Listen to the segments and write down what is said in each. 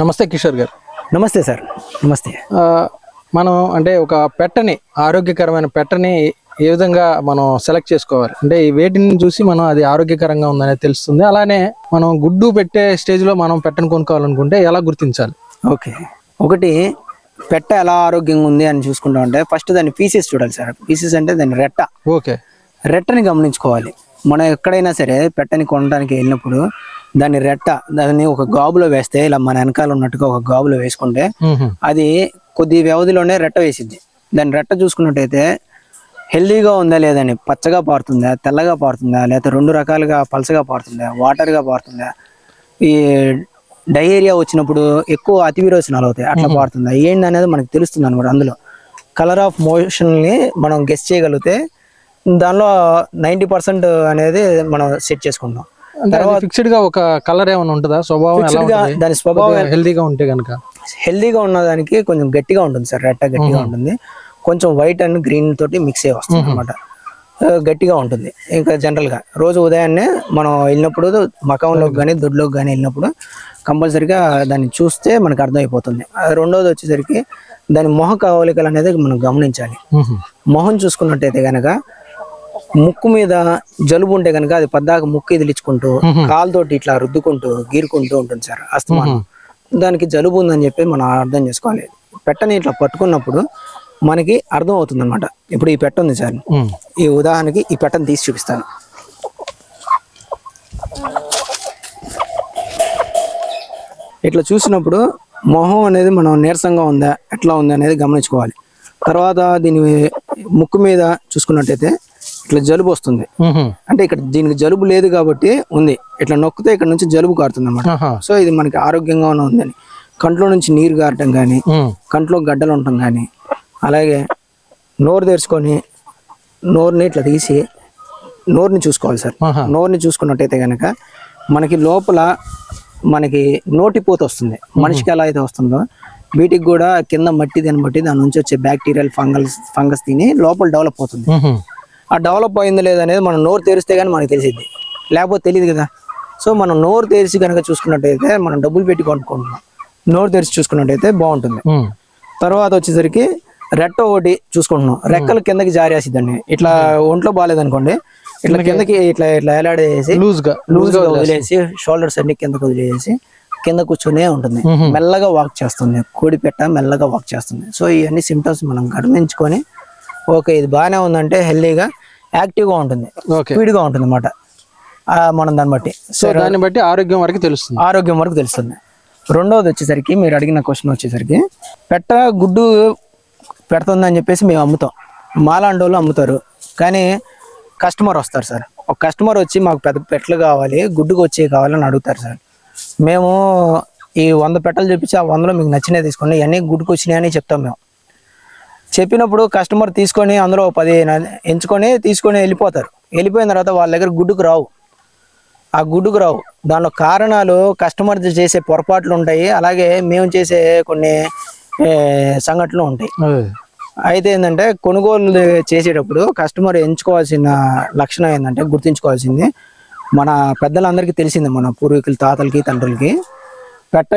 నమస్తే కిషోర్ గారు. నమస్తే సార్. నమస్తే. మనం అంటే ఒక పెట్టని ఆరోగ్యకరమైన పెట్టని ఏ విధంగా మనం సెలెక్ట్ చేసుకోవాలి? అంటే ఈ వేటిని చూసి మనం అది ఆరోగ్యకరంగా ఉందనేది తెలుస్తుంది. అలానే మనం గుడ్డు పెట్టే స్టేజ్లో మనం పెట్టని కొనుక్కోవాలనుకుంటే ఎలా గుర్తించాలి? ఓకే. ఒకటి పెట్ట ఎలా ఆరోగ్యంగా ఉంది అని చూసుకుంటా ఉంటే ఫస్ట్ దాని పీసెస్ చూడాలి సార్. పీసెస్ అంటే దాని రెట్ట. ఓకే. రెట్టని గమనించుకోవాలి. మనం ఎక్కడైనా సరే పెట్టని కొనడానికి వెళ్ళినప్పుడు దాని రెట్ట దాన్ని ఒక గాబులో వేస్తే ఇలా మన వెనకాల ఉన్నట్టుగా ఒక గాబులో వేసుకుంటే. అది కొద్ది వ్యవధిలోనే రెట్ట వేసిద్ది. దాని రెట్ట చూసుకున్నట్టయితే హెల్దీగా ఉందా లేదని పచ్చగా పారుతుందా తెల్లగా పారుతుందా లేకపోతే రెండు రకాలుగా పలసగా పారుతుందా వాటర్గా పారుతుందా? ఈ డయేరియా వచ్చినప్పుడు ఎక్కువ అతివిరోచనాలు అవుతాయి. అట్లా పారుతుందా? ఏంటి అనేది మనకు తెలుస్తుంది అనమాట అందులో. కలర్ ఆఫ్ మోషన్ని మనం గెస్ చేయగలిగితే దానిలో నైంటీ పర్సెంట్ అనేది మనం సెట్ చేసుకుంటాం. అంటే ఫిక్స్డ్గా ఒక కలర్ ఏమైనా ఉంటుందా? స్వభావం ఎలా దాని స్వభావం హెల్దీగా ఉంటే కనుక హెల్దీగా ఉన్నదానికి కొంచెం గట్టిగా ఉంటుంది సార్ రెట్ట గట్టిగా ఉంటుంది. కొంచెం వైట్ అండ్ గ్రీన్ తోటి మిక్స్ అయ్యి వస్తుంది అనమాట గట్టిగా ఉంటుంది. ఇంకా జనరల్గా రోజు ఉదయాన్నే మనం వెళ్ళినప్పుడు మకంలోకి కానీ దొడ్లోకి కానీ వెళ్ళినప్పుడు కంపల్సరిగా దాన్ని చూస్తే మనకు అర్థమైపోతుంది. రెండోది వచ్చేసరికి దాని మొహ కవలికలు అనేది మనం గమనించాలి. మొహం చూసుకున్నట్టయితే గనక ముక్కు మీద జలుబు ఉంటే కనుక అది పద్దాక ముక్కు ఇదిలించుకుంటూ కాలుతోటి ఇట్లా రుద్దుకుంటూ గీరుకుంటూ ఉంటుంది సార్ అస్తమానం. దానికి జలుబు ఉందని చెప్పి మనం అర్థం చేసుకోవాలి. పెట్టని ఇట్లా పట్టుకున్నప్పుడు మనకి అర్థం అవుతుంది అనమాట ఇప్పుడు ఈ పెట్ట ఉంది సార్. ఈ ఉదాహరణకి ఈ పెట్టను తీసి చూపిస్తాను. ఇట్లా చూసినప్పుడు మొహం అనేది మనం నీరసంగా ఉందా ఎట్లా ఉంది అనేది గమనించుకోవాలి. తర్వాత దీని ముక్కు మీద చూసుకున్నట్టయితే ఇట్లా జలుబు వస్తుంది. అంటే ఇక్కడ దీనికి జలుబు లేదు కాబట్టి ఉంది ఇట్లా నొక్కితే ఇక్కడ నుంచి జలుబు కారుతుంది అనమాట. సో ఇది మనకి ఆరోగ్యంగా ఉందని కంట్లో నుంచి నీరు గారటం కానీ. కంట్లో గడ్డలు ఉండటం కానీ అలాగే నోరు తెరుచుకొని నోరుని ఇట్లా తీసి నోరుని చూసుకోవాలి సార్. నోరుని చూసుకున్నట్టయితే కనుక మనకి లోపల మనకి నోటిపోత వస్తుంది మనిషికి ఎలా అయితే వస్తుందో వీటికి కూడా కింద మట్టి దాన్ని బట్టి దాని నుంచి వచ్చే బ్యాక్టీరియల్ ఫంగల్స్ ఫంగస్ తిని లోపల డెవలప్ అవుతుంది. ఆ డెవలప్ అయింది లేదనేది మనం నోరు తెరిస్తే కానీ మనకు తెలిసిద్ది. లేకపోతే తెలియదు కదా. సో మనం నోరు తెరిచి కనుక చూసుకున్నట్టయితే మనం డబ్బులు పెట్టి కొనుక్కుంటున్నాం. నోరు తెరిచి చూసుకున్నట్టయితే బాగుంటుంది. తర్వాత వచ్చేసరికి రెట్ట ఒకటి చూసుకుంటున్నాం. రెక్కలు కిందకి జారేసిద్దండి. ఇట్లా ఒంట్లో బాగాలేదనుకోండి ఇట్లా కిందకి ఇట్లా ఇట్లా ఎలాడేసి లూజ్గా లూజ్గా వదిలేసి షోల్డర్స్ అన్ని కిందకు వదిలేసి కింద కూర్చొనే ఉంటుంది. మెల్లగా వాక్ చేస్తుంది. కోడి పెట్ట మెల్లగా వాక్ చేస్తుంది. సో ఇవన్నీ సిమ్టమ్స్ మనం గమనించుకొని ఓకే ఇది బాగానే ఉందంటే హెల్దీగా యాక్టివ్గా ఉంటుంది. ఓకే. స్పీడ్గా ఉంటుంది అనమాట మనం దాన్ని బట్టి. సో దాన్ని బట్టి ఆరోగ్యం వరకు తెలుస్తుంది. ఆరోగ్యం వరకు తెలుస్తుంది. రెండవది వచ్చేసరికి మీరు అడిగిన క్వశ్చన్ వచ్చేసరికి పెట్ట గుడ్డు పెడుతుందని చెప్పేసి మేము అమ్ముతాం. మాలాంటి వాళ్ళు అమ్ముతారు. కానీ కస్టమర్ వస్తారు సార్. ఒక కస్టమర్ వచ్చి మాకు పెద్ద పెట్టలు కావాలి గుడ్డుకు వచ్చి కావాలని అడుగుతారు సార్. మేము ఈ వంద పెట్టలు చూపించి ఆ వందలో మీకు నచ్చినవి తీసుకోండి ఇవన్నీ గుడ్డుకు వచ్చినాయని చెప్తాం మేము. చెప్పినప్పుడు కస్టమర్ తీసుకొని అందులో పది ఎంచుకొని తీసుకొని వెళ్ళిపోతారు. వెళ్ళిపోయిన తర్వాత వాళ్ళ దగ్గర గుడ్డుకు రావు. ఆ గుడ్డుకు రావు. దానిలో కారణాలు కస్టమర్ చేసే పొరపాట్లు ఉంటాయి. అలాగే మేము చేసే కొన్ని సంఘటనలు ఉంటాయి. అయితే ఏంటంటే కొనుగోలు చేసేటప్పుడు కస్టమర్ ఎంచుకోవాల్సిన లక్షణం ఏంటంటే గుర్తుంచుకోవాల్సింది. మన పెద్దలందరికీ తెలిసింది మన పూర్వీకుల తాతలకి తండ్రులకి. పెట్ట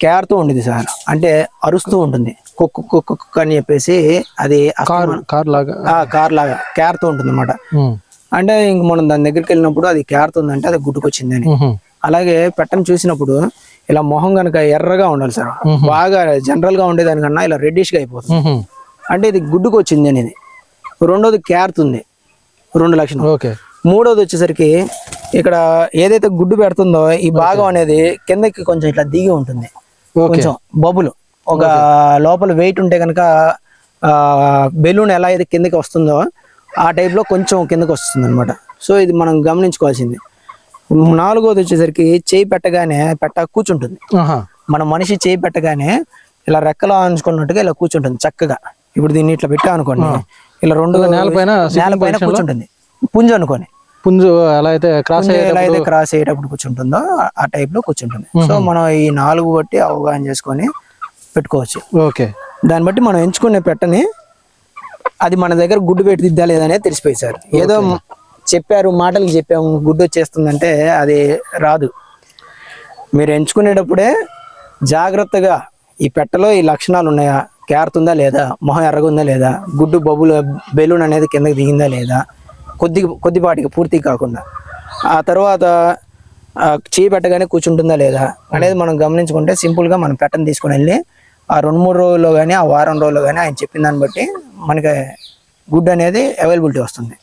కేరుతూ ఉండేది సార్. అంటే అరుస్తూ ఉంటుంది. కుక్కు కుక్కు కుక్కు అని చెప్పేసి అది కార్ కార్ లాగా? కార్ లాగా. కేరుతూ ఉంటుంది అనమాట. అంటే ఇంక మనం దాని దగ్గరికి వెళ్ళినప్పుడు అది కేరుతుందంటే అది గుడ్డుకొచ్చిందని మ్మ్హ. అలాగే పెట్టను చూసినప్పుడు ఇలా మొహం కనుక ఎర్రగా ఉండాలి సార్. బాగా జనరల్గా ఉండేదానికన్నా ఇలా రెడ్డిష్గా అయిపోతుంది. అంటే ఇది గుడ్డుకు వచ్చింది అనేది. రెండోది కేరుతుంది రెండు లక్షణం. ఓకే. మూడోది వచ్చేసరికి ఇక్కడ ఏదైతే గుడ్డు పెడుతుందో ఈ భాగం అనేది కిందకి కొంచెం ఇట్లా దిగి ఉంటుంది. కొంచెం బబుల్. ఒక లోపల వెయిట్ ఉంటే కనుక బెలూన్ ఎలా అయితే కిందకి వస్తుందో ఆ టైప్లో కొంచెం కిందకి వస్తుంది అనమాట సో ఇది మనం గమనించుకోవాల్సింది. నాలుగోది వచ్చేసరికి చేయి పెట్టగానే పెట్ట కూర్చుంటుంది. మన మనిషి చేయి పెట్టగానే ఇలా రెక్కలు ఆంచుకున్నట్టుగా ఇలా కూర్చుంటుంది చక్కగా. ఇప్పుడు దీన్ని ఇట్లా పెట్టా అనుకోండి ఇలా రెండు నేలపైన నేలపైన కూర్చుంటుంది. పుంజు అనుకోని పుంజు ఎలా అయితే క్రాస్ ఎలా అయితే క్రాస్ అయ్యేటప్పుడు కూర్చుంటుందో ఆ- టైప్లో కూర్చుంటుంది. సో మనం ఈ నాలుగు బట్టి అవగాహన చేసుకొని పెట్టుకోవచ్చు. ఓకే. దాన్ని బట్టి మనం ఎంచుకునే పెట్టని అది మన దగ్గర గుడ్డు పెట్టి దిద్దా లేదనే తెలిసిపోయి సార్. ఏదో చెప్పారు మాటలకు చెప్పాము గుడ్డు వచ్చేస్తుందంటే అది రాదు. మీరు ఎంచుకునేటప్పుడే జాగ్రత్తగా ఈ పెట్టలో ఈ లక్షణాలు ఉన్నాయా కేరుతుందా లేదా మొహం ఎర్రగుందా లేదా గుడ్డు బొబ్బులు బెలూన్ అనేది కిందకి దిగిందా లేదా కొద్ది కొద్దిపాటికి పూర్తి కాకుండా. ఆ తర్వాత చేయి పెట్టగానే కూర్చుంటుందా లేదా అనేది మనం గమనించుకుంటే సింపుల్గా మనం పెట్టని తీసుకుని వెళ్ళి ఆ రెండు మూడు రోజుల్లో కానీ ఆ వారం రోజుల్లో కానీ ఆయన చెప్పిన దాన్ని బట్టి మనకి గుడ్ అనేది అవైలబిలిటీ వస్తుంది.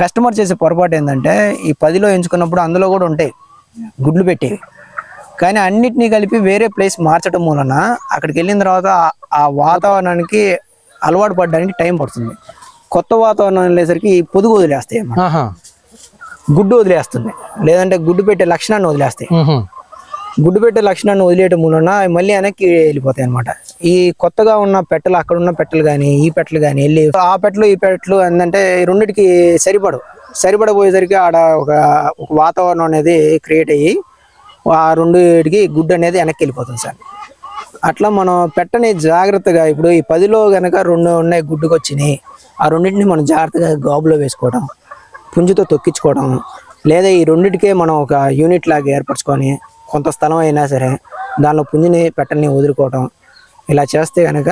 కస్టమర్ చేసే పొరపాటు ఏంటంటే ఈ పదిలో ఎంచుకున్నప్పుడు అందులో కూడా ఉంటాయి గుడ్లు పెట్టేవి. కానీ అన్నిటినీ కలిపి వేరే ప్లేస్ మార్చడం మూలన అక్కడికి వెళ్ళిన తర్వాత ఆ వాతావరణానికి అలవాటు పడడానికి టైం పడుతుంది. కొత్త వాతావరణం వెళ్ళేసరికి ఈ పొదుగు వదిలేస్తాయి. గుడ్డు వదిలేస్తుంది. లేదంటే గుడ్డు పెట్టే లక్షణాన్ని వదిలేస్తాయి. గుడ్డు పెట్టే లక్షణాన్ని వదిలేయటం మూలన మళ్ళీ వెనక్కి వెళ్ళిపోతాయి అనమాట ఈ కొత్తగా ఉన్న పెట్టలు అక్కడ ఉన్న పెట్టలు కానీ ఈ పెట్టలు కానీ వెళ్ళి ఆ పెట్టలు ఈ పెట్టలు ఏంటంటే రెండిటికి సరిపడవు. సరిపడపోయేసరికి ఆడ ఒక ఒక వాతావరణం అనేది క్రియేట్ అయ్యి ఆ రెండుకి గుడ్డు అనేది వెనక్కి వెళ్ళిపోతుంది సార్. అట్లా మనం పెట్టని జాగ్రత్తగా ఇప్పుడు ఈ పదిలో కనుక రెండు ఉన్నాయి గుడ్డుకు వచ్చినాయి ఆ రెండింటిని మనం జాగ్రత్తగా గాబులో వేసుకోవడం పుంజుతో తొక్కించుకోవడం లేదా ఈ రెండింటికే మనం ఒక యూనిట్ లాగా ఏర్పరచుకొని కొంత స్థలం అయినా సరే దానిలో పుంజుని పెట్టల్ని వదులుకోవడం ఇలా చేస్తే కనుక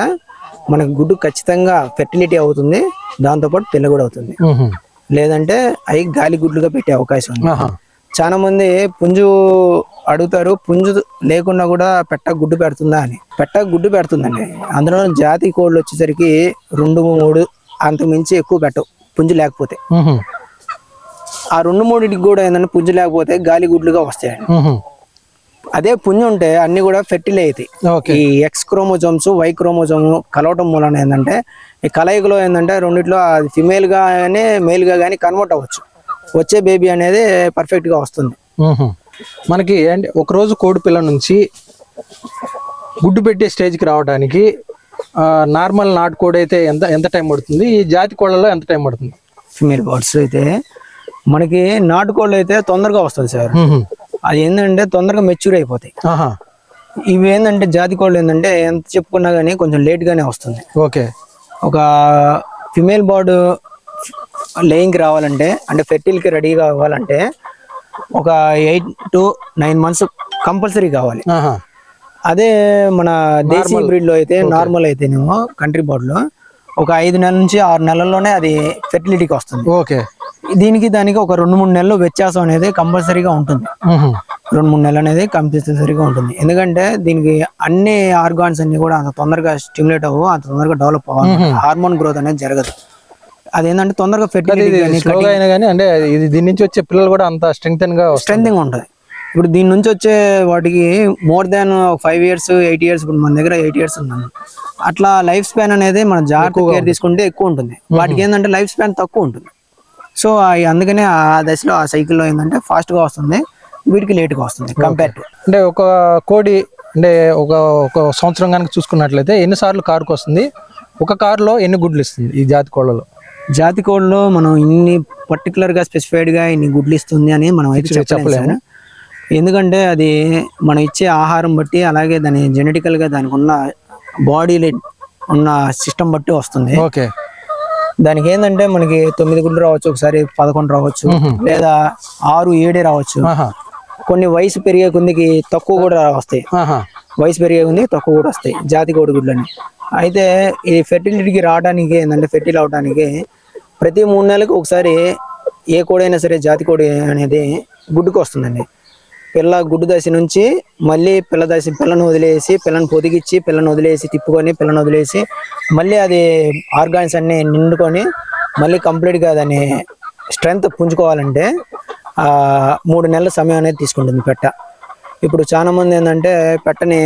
మనకు గుడ్డు ఖచ్చితంగా ఫెర్టిలిటీ అవుతుంది దాంతోపాటు పిల్ల కూడా అవుతుంది. లేదంటే అవి గాలి గుడ్లుగా పెట్టే అవకాశం ఉంది. చాలా మంది పుంజు అడుగుతారు పుంజు లేకుండా కూడా పెట్ట గుడ్డు పెడుతుందా అని పెట్ట గుడ్డు పెడుతుందండి అందులో జాతి కోళ్ళు వచ్చేసరికి రెండు మూడు అంతకు మించి ఎక్కువ పెట్టవు. పుంజు లేకపోతే. ఆ రెండు మూడింటికి కూడా ఏంటంటే పుంజు లేకపోతే గాలి గుడ్లుగా వస్తాయండి. అదే పుంజు ఉంటే అన్ని కూడా ఫెర్టిల్ అవుతాయి ఈ ఎక్స్ క్రోమోజోమ్స్ వై క్రోమోజోమ్ కలవటం మూలన ఏంటంటే ఈ కలయికలో ఏంటంటే రెండిట్లో అది ఫిమేల్గా కానీ మేల్గా కానీ కన్వర్ట్ అవ్వచ్చు. వచ్చే బేబీ అనేది పర్ఫెక్ట్గా వస్తుంది. మనకి ఏంటి ఒక రోజు కోడి పిల్ల నుంచి గుడ్డు పెట్టే స్టేజ్కి రావడానికి నార్మల్ నాటుకోడి అయితే ఎంత ఎంత టైం పడుతుంది? ఈ జాతి కోళ్ళలో ఎంత టైం పడుతుంది? ఫిమేల్ బర్డ్స్ అయితే మనకి నాటుకోళ్ళు అయితే తొందరగా వస్తుంది సార్. అది ఏంటంటే తొందరగా మెచ్యూర్ అయిపోతాయి. ఇవి ఏంటంటే జాతి కోళ్ళు ఏంటంటే ఎంత చెప్పుకున్నా కానీ కొంచెం late గానే వస్తుంది. ఓకే. ఒక ఫిమేల్ బర్డ్ లేయింగ్కి రావాలంటే అంటే ఫెర్టిల్కి రెడీ కావాలంటే ఒక eight to nine months compulsory కావాలి. అదే మన దేశీ బ్రీడ్లో అయితే నార్మల్ అయితేనేమో కంట్రీ బర్డ్లో ఒక ఐదు నెలల నుంచి ఆరు నెలల్లోనే అది ఫెర్టిలిటీకి వస్తుంది. ఓకే దీనికి దానికి ఒక రెండు మూడు నెలలు వ్యత్యాసం అనేది కంపల్సరీగా ఉంటుంది. రెండు మూడు నెలలు అనేది కంపల్సరీగా ఉంటుంది. ఎందుకంటే దీనికి అన్ని ఆర్గాన్స్ అన్ని కూడా అంత తొందరగా స్టిమ్యులేట్ అవ్వవు అంత తొందరగా డెవలప్ అవ్వాలి హార్మోన్ గ్రోత్ అనేది జరగదు. అదేంటంటే తొందరగా ఫెర్టిలిటీ అంటే ఇది దీని నుంచి వచ్చే పిల్లలు కూడా అంత స్ట్రెంగ్త్గా స్ట్రెంథింగ్ ఉంటుంది. ఇప్పుడు దీని నుంచి వచ్చే వాటికి more than five years eight years ఇప్పుడు మన దగ్గర ఎయిట్ ఇయర్స్ ఉన్నాను. అట్లా లైఫ్ స్పాన్ అనేది మన జాగ్రత్త కేర్ తీసుకుంటే ఎక్కువ ఉంటుంది. వాటికి ఏంటంటే లైఫ్ స్పాన్ తక్కువ ఉంటుంది. సో అందుకనే ఆ దశలో ఆ సైకిల్లో ఏంటంటే ఫాస్ట్గా వస్తుంది వీటికి లేట్గా వస్తుంది కంపేర్ టు. అంటే ఒక కోడి అంటే ఒక ఒక సంవత్సరం కనుక చూసుకున్నట్లయితే ఎన్నిసార్లు కారుకు వస్తుంది? ఒక కారులో ఎన్ని గుడ్లు ఇస్తుంది ఈ జాతి కోళ్ళలో? జాతి కోళ్ళలో మనం ఇన్ని పర్టికులర్గా స్పెసిఫైడ్గా ఇన్ని గుడ్లు ఇస్తుంది అని మనం అయితే చెప్పలేము. ఎందుకంటే అది మనం ఇచ్చే ఆహారం బట్టి అలాగే దాని జెనెటికల్గా దానికి ఉన్న బాడీలో ఉన్న సిస్టమ్ బట్టి వస్తుంది. ఓకే. దానికి ఏంటంటే మనకి తొమ్మిది గుడ్లు రావచ్చు ఒకసారి పదకొండు రావచ్చు లేదా ఆరు ఏడే రావచ్చు. కొన్ని వయసు పెరిగే కొందికి తక్కువ కూడా వస్తాయి. ఆహా. వయసు పెరిగే ఉంది తక్కువ కూడా వస్తాయి జాతి కోడి గుడ్లని. అయితే ఈ ఫెర్టిలిటీకి రావడానికి ఏంటంటే ఫెర్టిల్ అవడానికి ప్రతి మూడు నెలలకు ఒకసారి ఏ కోడైనా సరే జాతి కోడి అనేది గుడ్డుకు వస్తుందండి పిల్ల గుడ్డు దశ నుంచి మళ్ళీ పిల్ల దశ పిల్లను వదిలేసి పిల్లని పొదిగిచ్చి పిల్లని వదిలేసి తిప్పుకొని పిల్లని వదిలేసి మళ్ళీ అది ఆర్గాన్స్ అన్ని నిండుకొని మళ్ళీ కంప్లీట్గా దాన్ని స్ట్రెంగ్త్ పుంజుకోవాలంటే ఆ, మూడు నెలల సమయం అనేది తీసుకుంటుంది పెట్ట. ఇప్పుడు చాలా మంది ఏంటంటే పెట్టని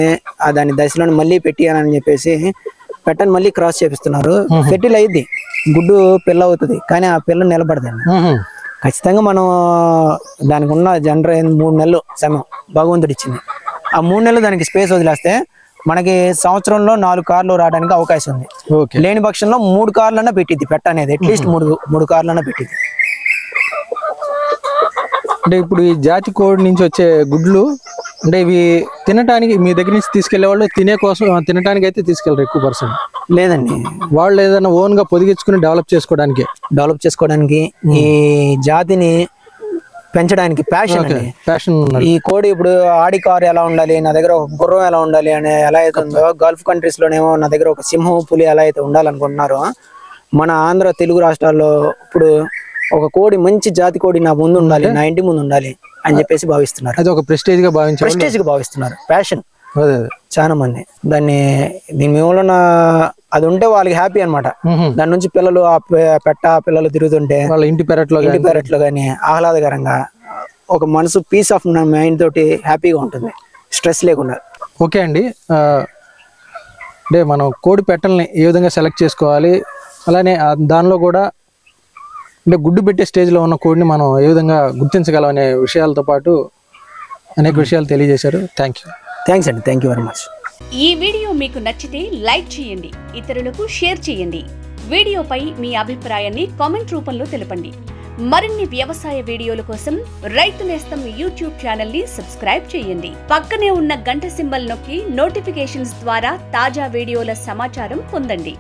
ఆ దాని దశలను మళ్ళీ పెట్టియాలని చెప్పేసి పెట్టని మళ్ళీ క్రాస్ చేపిస్తున్నారు. సెటిల్ అయ్యిద్ది గుడ్డు పిల్ల అవుతుంది కానీ ఆ పిల్ల నిలబడదండి. ఖచ్చితంగా మనం దానికి ఉన్న జనర మూడు నెలలు సమయం భగవంతుడు ఇచ్చింది. ఆ మూడు నెలలు దానికి స్పేస్ వదిలేస్తే మనకి సంవత్సరంలో నాలుగు కార్లు రావడానికి అవకాశం ఉంది. ఓకే. లేని పక్షంలో మూడు కార్లన్నా పెట్టిద్ది పెట్ట అనేది అట్లీస్ట్ మూడు మూడు కార్లన్నా పెట్టిద్ది. అంటే ఇప్పుడు ఈ జాతి కోడి నుంచి వచ్చే గుడ్లు అంటే ఇవి తినటానికి మీ దగ్గర నుంచి తీసుకెళ్ళే వాళ్ళు తినే కోసం తినటానికి అయితే తీసుకెళ్ళరు ఎక్కువ పర్సెంట్. లేదండి. వాళ్ళు ఏదైనా ఓన్గా పొదిగించుకుని డెవలప్ చేసుకోవడానికి. డెవలప్ చేసుకోవడానికి ఈ జాతిని పెంచడానికి ప్యాషన్ ఉన్నది. ఈ కోడి ఇప్పుడు ఆడి కారు ఎలా ఉండాలి నా దగ్గర ఒక గుర్రం ఎలా ఉండాలి అనే ఎలా అయితే ఉందో గల్ఫ్ కంట్రీస్ లోనేమో నా దగ్గర ఒక సింహం పులి ఎలా అయితే ఉండాలనుకుంటున్నారో మన ఆంధ్ర తెలుగు రాష్ట్రాల్లో ఇప్పుడు ఒక కోడి మంచి జాతి కోడి నా ముందు ఉండాలి నా ఇంటి ముందు ఉండాలి. అని చెప్పేసి భావిస్తున్నారు. అది ఒక ప్రెస్టేజ్గా భావించారు. ప్రెస్టేజ్గా భావిస్తున్నారు అదే చాలా మంది. దాన్ని దీని మూలన అది ఉంటే వాళ్ళకి హ్యాపీ అన్నమాట. మ్హూ. దాని నుంచి పిల్లలు ఆ పెట్ట పిల్లలు తిరుగుతుంటే వాళ్ళ ఇంటి పెరట్లో ఇంటి పెరట్లో కానీ ఆహ్లాదకరంగా ఒక మనసు పీస్ ఆఫ్ మైండ్ తోటి హ్యాపీగా ఉంటుంది. స్ట్రెస్ లేకుండా. ఓకే అండి. అంటే మనం కోడి పెట్టల్ని ఏ విధంగా సెలెక్ట్ చేసుకోవాలి? అలానే దానిలో కూడా అంటే గుడ్డు పెట్టే స్టేజ్లో ఉన్న కోడిని మనం ఏ విధంగా గుర్తించగలం అనే విషయాలతో పాటు అనేక విషయాలు తెలియజేశారు. థ్యాంక్ యూ థ్యాంక్స్ అండి. థ్యాంక్ యూ వెరీ మచ్ ఈ వీడియో మీకు నచ్చితే లైక్ చేయండి ఇతరులకు షేర్ చేయండి. వీడియోపై మీ అభిప్రాయాన్ని కామెంట్ రూపంలో తెలపండి. మరిన్ని వ్యవసాయ వీడియోల కోసం రైతు నేస్తం యూట్యూబ్ ఛానల్ని సబ్స్క్రైబ్ చేయండి. పక్కనే ఉన్న గంట సింబల్ నొక్కి నోటిఫికేషన్స్ ద్వారా తాజా వీడియోల సమాచారం పొందండి.